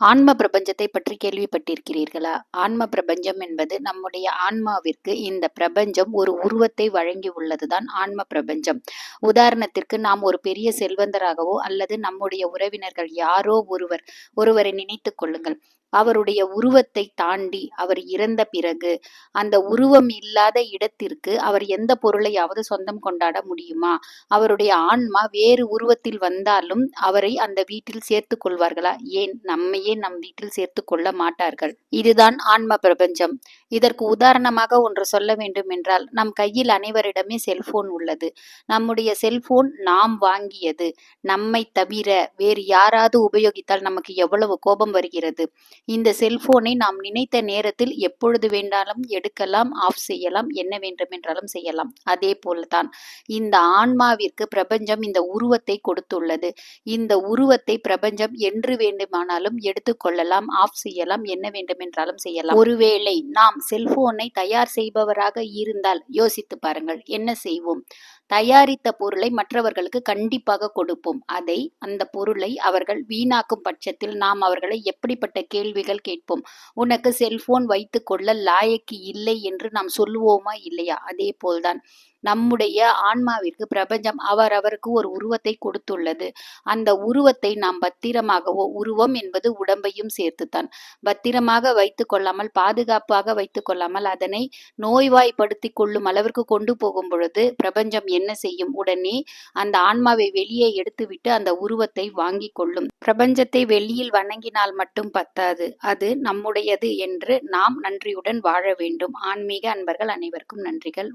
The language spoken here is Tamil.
ஆன்ம பிரபஞ்சத்தை பற்றி கேள்விப்பட்டிருக்கிறீர்களா? ஆன்ம பிரபஞ்சம் என்பது நம்முடைய ஆன்மாவிற்கு இந்த பிரபஞ்சம் ஒரு உருவத்தை வழங்கி உள்ளதுதான் ஆன்ம பிரபஞ்சம். உதாரணத்திற்கு நாம் ஒரு பெரிய செல்வந்தராகவோ அல்லது நம்முடைய உறவினர்கள் யாரோ ஒருவர் ஒருவரை நினைத்து கொள்ளுங்கள். அவருடைய உருவத்தை தாண்டி அவர் இறந்த பிறகு அந்த உருவம் இல்லாத இடத்திற்கு அவர் எந்த பொருளையாவது சொந்தம் கொண்டாட முடியுமா? அவருடைய ஆன்மா வேறு உருவத்தில் வந்தாலும் அவரை அந்த வீட்டில் சேர்த்து கொள்வார்களா? ஏன்? நம்மையே நம் வீட்டில் சேர்த்து கொள்ள மாட்டார்கள். இதுதான் ஆன்ம பிரபஞ்சம். இதற்கு உதாரணமாக ஒன்று சொல்ல வேண்டும் என்றால் நம் கையில் அனைவரிடமே செல்போன் உள்ளது. நம்முடைய செல்போன் நாம் வாங்கியது. நம்மை தவிர வேறு யாராவது உபயோகித்தால் நமக்கு எவ்வளவு கோபம் வருகிறது? இந்த செல்போனை நாம் நினைத்த நேரத்தில் எப்பொழுது வேண்டாலும் எடுக்கலாம் ஆஃப் செய்யலாம் என்ன வேண்டுமென்றாலும் செய்யலாம். அதே போலதான் இந்த ஆன்மாவிற்கு பிரபஞ்சம் இந்த உருவத்தை கொடுத்துள்ளது. இந்த உருவத்தை பிரபஞ்சம் என்று வேண்டுமானாலும் எடுத்துக்கொள்ளலாம் ஆஃப் செய்யலாம் என்ன வேண்டுமென்றாலும் செய்யலாம். ஒருவேளை நாம் செல்போனை தயார் செய்பவராக இருந்தால் யோசித்து பாருங்கள் என்ன செய்வோம்? தயாரித்த பொருளை மற்றவர்களுக்கு கண்டிப்பாக கொடுப்போம். அதை அந்த பொருளை அவர்கள் வீணாக்கும் பட்சத்தில் நாம் அவர்களை எப்படிப்பட்ட கேள்வி கேள்விகள் கேட்போம். உனக்கு செல்போன் வைத்து கொள்ள லாயக்கு இல்லை என்று நாம் சொல்லுவோமா இல்லையா? அதே போல்தான். நம்முடைய ஆன்மாவிற்கு பிரபஞ்சம் அவரவருக்கு ஒரு உருவத்தை கொடுத்துள்ளது. அந்த உருவத்தை நாம் பத்திரமாகவோ உருவம் என்பது உடம்பையும் சேர்த்துத்தான். பத்திரமாக வைத்து கொள்ளாமல் பாதுகாப்பாக வைத்து கொள்ளாமல் அதனை நோய்வாய்ப்படுத்தி கொள்ளும் அளவிற்கு கொண்டு போகும் பொழுது பிரபஞ்சம் என்ன செய்யும்? உடனே அந்த ஆன்மாவை வெளியே எடுத்துவிட்டு அந்த உருவத்தை வாங்கி கொள்ளும். பிரபஞ்சத்தை வெளியில் வணங்கினால் மட்டும் பத்தாது. அது நம்முடையது என்று நாம் நன்றியுடன் வாழ வேண்டும். ஆன்மீக அன்பர்கள் அனைவருக்கும் நன்றிகள்.